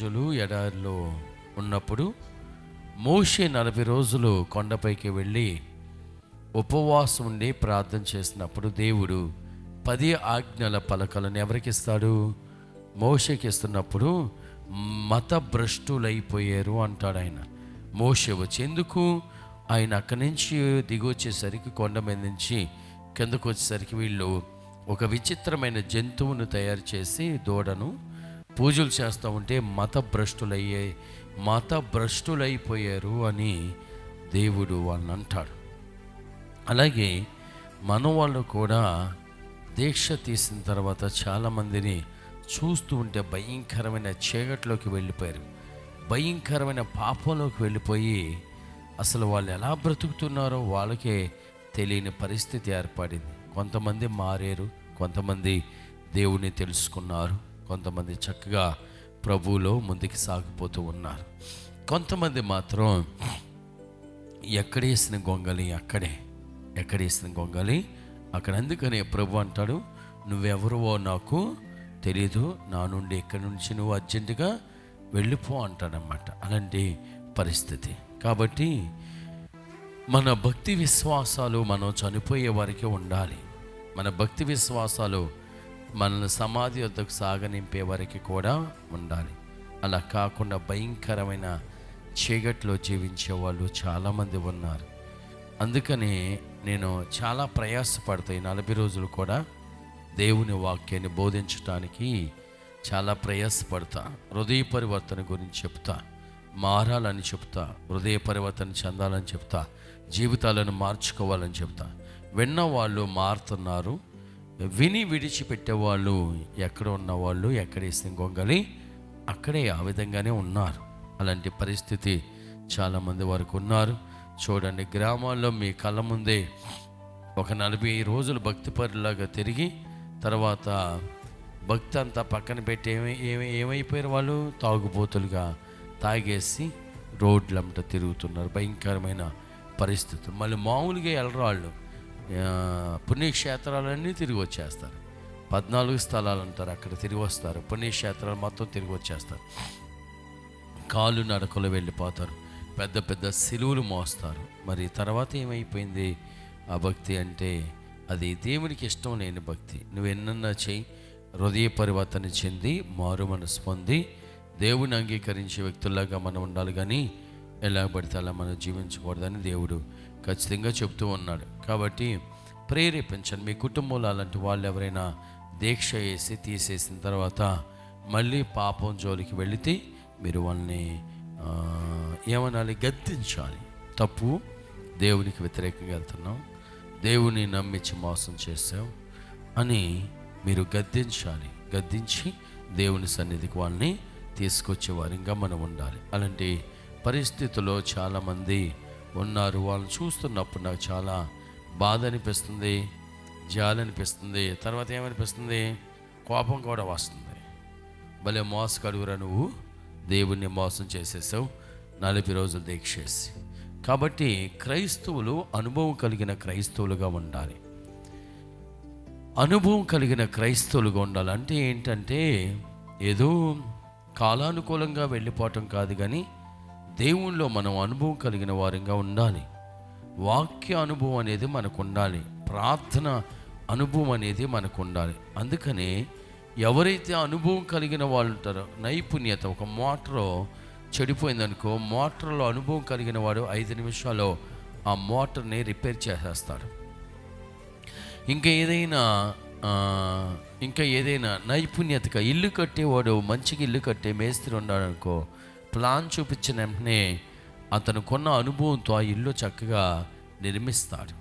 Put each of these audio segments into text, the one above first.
ప్రజలు ఎడారిలో ఉన్నప్పుడు మోషే నలభై రోజులు కొండపైకి వెళ్ళి ఉపవాసం ఉండి ప్రార్థన చేసినప్పుడు దేవుడు పది ఆజ్ఞల పలకలను ఎవరికి ఇస్తాడు మోషకి ఇస్తున్నప్పుడు మత భ్రష్టులైపోయారు అంటాడు ఆయన. మోషే వచ్చేందుకు ఆయన అక్కడి నుంచి దిగి వచ్చేసరికి కొండ మీద నుంచి కిందకు వచ్చేసరికి వీళ్ళు ఒక విచిత్రమైన జంతువును తయారు చేసి దూడను పూజలు చేస్తూ ఉంటే మత భ్రష్టులయ్యే మత భ్రష్టులైపోయారు అని దేవుడు వాళ్ళని అంటాడు అలాగే మన వాళ్ళు కూడా దీక్ష తీసిన తర్వాత చాలామందిని చూస్తూ ఉంటే భయంకరమైన చీకట్లోకి వెళ్ళిపోయారు. భయంకరమైన పాపంలోకి వెళ్ళిపోయి అసలు వాళ్ళు ఎలా బ్రతుకుతున్నారో వాళ్ళకే తెలియని పరిస్థితి ఏర్పడింది. కొంతమంది మారారు కొంతమంది దేవుని తెలుసుకున్నారు. కొంతమంది చక్కగా ప్రభువులో ముందుకు సాగిపోతూ ఉన్నారు. కొంతమంది మాత్రం ఎక్కడేసిన గొంగలి అక్కడే ఎక్కడేసిన గొంగలి అక్కడ అందుకనే ప్రభు అంటాడు? నువ్వెవరువో నాకు తెలియదు నా నుండి ఇక్కడి నుంచి నువ్వు అర్జెంటుగా వెళ్ళిపో అంటాడనమాట అలాంటి పరిస్థితి. కాబట్టి మన భక్తి విశ్వాసాలు మనం చనిపోయే వరకే ఉండాలి. మన భక్తి విశ్వాసాలు మనల్ని సమాధి వద్దకు సాగనింపే వరకు కూడా ఉండాలి. అలా కాకుండా భయంకరమైన చీకట్లో జీవించే వాళ్ళు చాలామంది ఉన్నారు. అందుకని నేను చాలా ప్రయాసపడతాయి నలభై రోజులు కూడా దేవుని వాక్యాన్ని బోధించడానికి చాలా ప్రయాసపడతా హృదయ పరివర్తన గురించి చెప్తా మారాలని చెప్తా హృదయ పరివర్తన చెందాలని చెప్తా జీవితాలను మార్చుకోవాలని చెప్తా. విన్న వాళ్ళు మారుతున్నారు విని విడిచిపెట్టే వాళ్ళు ఎక్కడ ఉన్న వాళ్ళు ఎక్కడ వేసిన గొంగలి అక్కడే ఆ విధంగానే ఉన్నారు. అలాంటి పరిస్థితి చాలామంది వరకు ఉన్నారు. చూడండి గ్రామాల్లో మీ కళ్ళ ముందే ఒక నలభై రోజులు భక్తి పరులాగా తిరిగి తర్వాత భక్తి అంతా పక్కన పెట్టి ఏమై ఏమై ఏమైపోయారు వాళ్ళు? తాగుబోతులుగా తాగేసి రోడ్లంట తిరుగుతున్నారు. భయంకరమైన పరిస్థితి. మళ్ళీ మామూలుగా వెళ్ళరు వాళ్ళు పుణ్యక్షేత్రాలన్నీ తిరిగి వచ్చేస్తారు. పద్నాలుగు స్థలాలు అంటారు అక్కడ తిరిగి వస్తారు. పుణ్యక్షేత్రాలు మొత్తం తిరిగి వచ్చేస్తారు. కాలు నడకలు వెళ్ళిపోతారు. పెద్ద పెద్ద సిలువులు మోస్తారు. మరి తర్వాత ఏమైపోయింది? ఆ భక్తి అంటే అది దేవునికి ఇష్టం లేని భక్తి. నువ్వు ఎన్నన్నా చేయి హృదయ పరివర్తన చెంది మారు మనసు పొంది దేవుని అంగీకరించే వ్యక్తుల్లాగా మనం ఉండాలి. కానీ ఎలా పడితే అలా మనం జీవించకూడదని దేవుడు ఖచ్చితంగా చెప్తూ ఉన్నాడు. కాబట్టి ప్రేరేపించండి. మీ కుటుంబంలో అలాంటి వాళ్ళు ఎవరైనా దీక్ష వేసి తీసేసిన తర్వాత మళ్ళీ పాపం జోలికి వెళితే మీరు వాళ్ళని ఏమనాలి? గద్దించాలి. తప్పు. దేవునికి వ్యతిరేకంగా వెళ్తున్నాం. దేవుని నమ్మించి మోసం చేసాం అని మీరు గద్దించాలి. గద్దించి దేవుని సన్నిధికి వాళ్ళని తీసుకొచ్చే వారిగా మనం ఉండాలి. అలాంటి పరిస్థితుల్లో చాలామంది ఉన్నారు. వాళ్ళని చూస్తున్నప్పుడు నాకు చాలా బాధ అనిపిస్తుంది జాలి అనిపిస్తుంది. తర్వాత ఏమనిపిస్తుంది? కోపం కూడా వస్తుంది. భలే మోసకడుగురా నువ్వు. దేవుణ్ణి మోసం చేసేసావు. నలభై రోజులు దీక్షేసి కాబట్టి క్రైస్తవులు అనుభవం కలిగిన క్రైస్తవులుగా ఉండాలి. అనుభవం కలిగిన క్రైస్తవులుగా ఉండాలి. అంటే ఏంటంటే ఏదో కాలానుకూలంగా వెళ్ళిపోవటం కాదు కానీ దేవుణ్ణిలో మనం అనుభవం కలిగిన వారంగా ఉండాలి. వాక్య అనుభవం అనేది మనకు ఉండాలి. ప్రార్థన అనుభవం అనేది మనకు ఉండాలి. అందుకనే ఎవరైతే అనుభవం కలిగిన వాళ్ళు ఉంటారో నైపుణ్యత ఒక మోటార్ చెడిపోయిందనుకో మోటార్లో అనుభవం కలిగిన వాడు ఐదు నిమిషాల్లో ఆ మోటార్ని రిపేర్ చేసేస్తాడు. ఇంకా ఏదైనా ఇంకా ఏదైనా నైపుణ్యతగా ఇల్లు కట్టేవాడు మంచిగా ఇల్లు కట్టే మేస్త్రి ఉన్నాడు అనుకో ప్లాన్ చూపించిన వెంటనే అతను కొన్న అనుభవంతో ఆ ఇల్లు చక్కగా నిర్మిస్తాడు.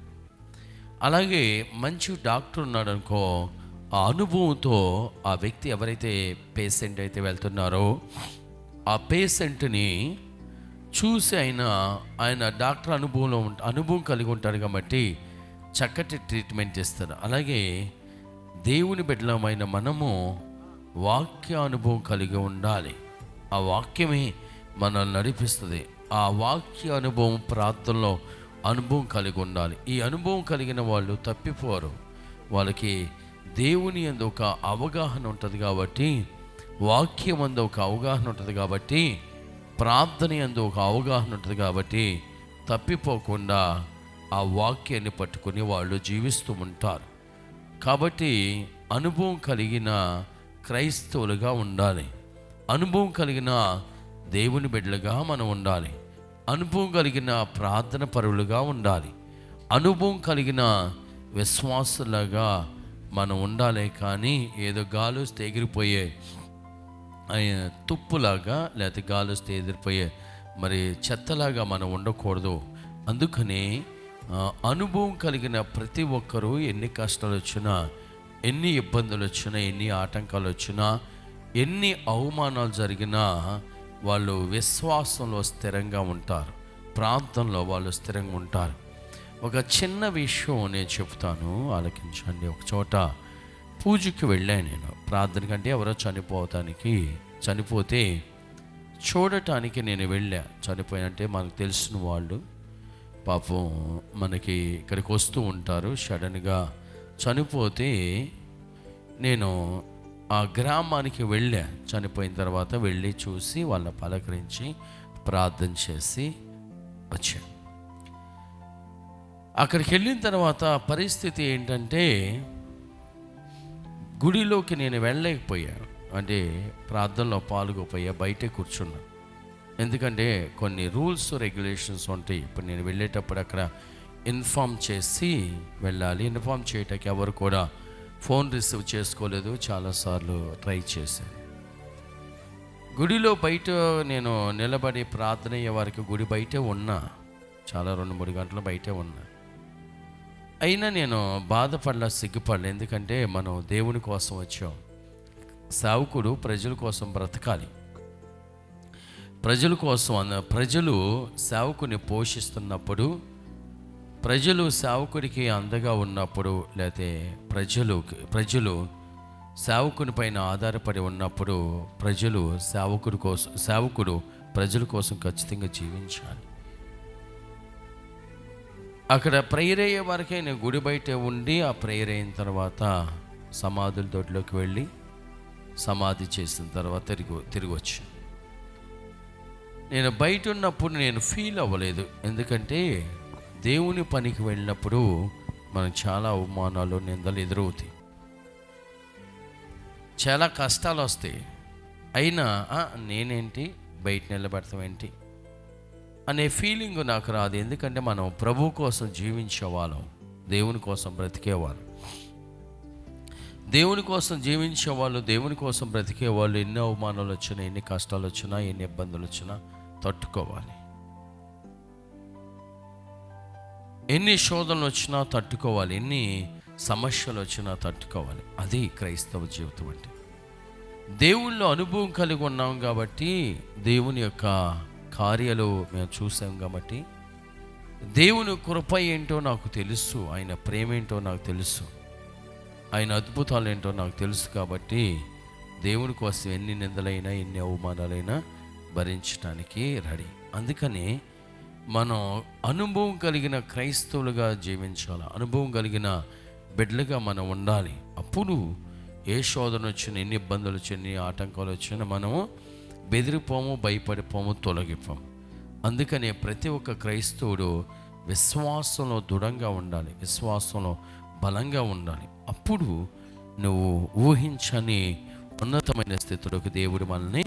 అలాగే మంచి డాక్టర్ ఉన్నాడు అనుకో ఆ అనుభవంతో ఆ వ్యక్తి ఎవరైతే పేషెంట్ అయితే వెళ్తున్నారో ఆ పేషెంట్ని చూసి ఆయన ఆయన డాక్టర్ అనుభవంలో ఉంట అనుభవం కలిగి ఉంటాడు కాబట్టి చక్కటి ట్రీట్మెంట్ ఇస్తారు అలాగే దేవుని బిడ్డలమైన మనము వాక్య అనుభవం కలిగి ఉండాలి. ఆ వాక్యమే మనల్ని నడిపిస్తుంది. ఆ వాక్య అనుభవం ప్రార్థనలో అనుభవం కలిగి ఉండాలి. ఈ అనుభవం కలిగిన వాళ్ళు తప్పిపోరు. వాళ్ళకి దేవుని అందు ఒక అవగాహన ఉంటుంది కాబట్టి వాక్యం అందు ఒక అవగాహన ఉంటుంది కాబట్టి ప్రార్థన అందు ఒక అవగాహన ఉంటుంది కాబట్టి తప్పిపోకుండా ఆ వాక్యాన్ని పట్టుకుని వాళ్ళు జీవిస్తూ ఉంటారు. కాబట్టి అనుభవం కలిగిన క్రైస్తవులుగా ఉండాలి. అనుభవం కలిగిన దేవుని బిడ్డలుగా మనం ఉండాలి. అనుభవం కలిగిన ప్రార్థన పరువులుగా ఉండాలి. అనుభవం కలిగిన విశ్వాసులుగా మనం ఉండాలి కానీ ఏదో గాలు ఎగిరిపోయే తుప్పులాగా లేకపోతే గాలు ఎదిరిపోయే మరి చెత్తలాగా మనం ఉండకూడదు. అందుకని అనుభవం కలిగిన ప్రతి ఒక్కరూ ఎన్ని కష్టాలు వచ్చినా ఎన్ని ఇబ్బందులు వచ్చినా ఎన్ని ఆటంకాలు వచ్చినా ఎన్ని అవమానాలు జరిగినా వాళ్ళు విశ్వాసంలో స్థిరంగా ఉంటారు. ప్రాంతంలో వాళ్ళు స్థిరంగా ఉంటారు. ఒక చిన్న విషయం నేను చెప్తాను ఆలకించండి. ఒక చోట పూజకి వెళ్ళాను నేను. ప్రార్థన కంటే ఎవరో చనిపోవటానికి చనిపోతే చూడటానికి నేను వెళ్ళా. చనిపోయినంటే మనకు తెలిసిన వాళ్ళు పాపం మనకి ఇక్కడికి వస్తూ ఉంటారు. సడన్గా చనిపోతే నేను ఆ గ్రామానికి వెళ్ళా. చనిపోయిన తర్వాత వెళ్ళి చూసి వాళ్ళని పలకరించి ప్రార్థన చేసి వచ్చా. అక్కడికి వెళ్ళిన తర్వాత పరిస్థితి ఏంటంటే గుడిలోకి నేను వెళ్ళలేకపోయాను అంటే ప్రార్థనలో పాల్గొపోయా బయటే కూర్చున్నా. ఎందుకంటే కొన్ని రూల్స్ రెగ్యులేషన్స్ ఉంటాయి. ఇప్పుడు నేను వెళ్ళేటప్పుడు అక్కడ ఇన్ఫామ్ చేసి వెళ్ళాలి. ఇన్ఫామ్ చేయటానికి ఎవరు కూడా ఫోన్ రిసీవ్ చేసుకోలేదు చాలాసార్లు ట్రై చేశాను. గుడిలో బయట నేను నిలబడి ప్రార్థన అయ్యే వారికి గుడి బయటే ఉన్నా చాలా రెండు మూడు గంటలు బయటే ఉన్నా. అయినా నేను బాధపడలా సిగ్గుపడలే ఎందుకంటే మనం దేవుని కోసం వచ్చాం. సావుకుడు ప్రజల కోసం బ్రతకాలి. ప్రజల కోసం అన్న ప్రజలు సేవకుని పోషిస్తున్నప్పుడు ప్రజలు సేవకుడికి అందగా ఉన్నప్పుడు లేకపోతే ప్రజలు ప్రజలు సేవకుని పైన ఆధారపడి ఉన్నప్పుడు ప్రజలు సేవకుడి కోసం సేవకుడు ప్రజల కోసం ఖచ్చితంగా జీవించాలి. అక్కడ ప్రేయర్ అయ్యే వరకే నేను గుడి బయట ఉండి ఆ ప్రేయర్ అయిన తర్వాత సమాధుల దొడ్లోకి వెళ్ళి సమాధి చేసిన తర్వాత తిరిగి తిరిగి వచ్చి నేను బయట ఉన్నప్పుడు నేను ఫీల్ అవ్వలేదు. ఎందుకంటే దేవుని పనికి వెళ్ళినప్పుడు మనకు చాలా అవమానాలు నిందలు ఎదురవుతాయి. చాలా కష్టాలు వస్తాయి. అయినా నేనేంటి? బయట నిలబెడతాం ఏంటి? అనే ఫీలింగ్ నాకు రాదు. ఎందుకంటే మనం ప్రభు కోసం జీవించేవాళ్ళం దేవుని కోసం బ్రతికేవాళ్ళం దేవుని కోసం జీవించేవాళ్ళు దేవుని కోసం బ్రతికేవాళ్ళు ఎన్ని అవమానాలు వచ్చినా ఎన్ని కష్టాలు వచ్చినా ఎన్ని ఇబ్బందులు వచ్చినా తట్టుకోవాలి. ఎన్ని శోధనలు వచ్చినా తట్టుకోవాలి ఎన్ని సమస్యలు వచ్చినా తట్టుకోవాలి. అది క్రైస్తవ జీవితం అంటే. దేవుళ్ళు అనుభవం కలిగి ఉన్నాం కాబట్టి దేవుని యొక్క కార్యాలు మేము చూసాం కాబట్టి దేవుని కృప ఏంటో నాకు తెలుసు ఆయన ప్రేమ ఏంటో నాకు తెలుసు ఆయన అద్భుతాలు ఏంటో నాకు తెలుసు కాబట్టి దేవుని కోసం ఎన్ని నిందలైనా ఎన్ని అవమానాలైనా భరించడానికి రెడీ. అందుకని మనం అనుభవం కలిగిన క్రైస్తవులుగా జీవించాలి? అనుభవం కలిగిన బిడ్డలుగా మనం ఉండాలి. అప్పుడు ఏ శోధన వచ్చినా ఎన్ని ఇబ్బందులు వచ్చిన ఎన్ని ఆటంకాలు వచ్చినా మనము బెదిరిపోము భయపడిపోము తొలగిపోము. అందుకనే ప్రతి ఒక్క క్రైస్తవుడు విశ్వాసంలో దృఢంగా ఉండాలి. విశ్వాసంలో బలంగా ఉండాలి. అప్పుడు నువ్వు ఊహించని ఉన్నతమైన స్థితిలోకి దేవుడు మనల్ని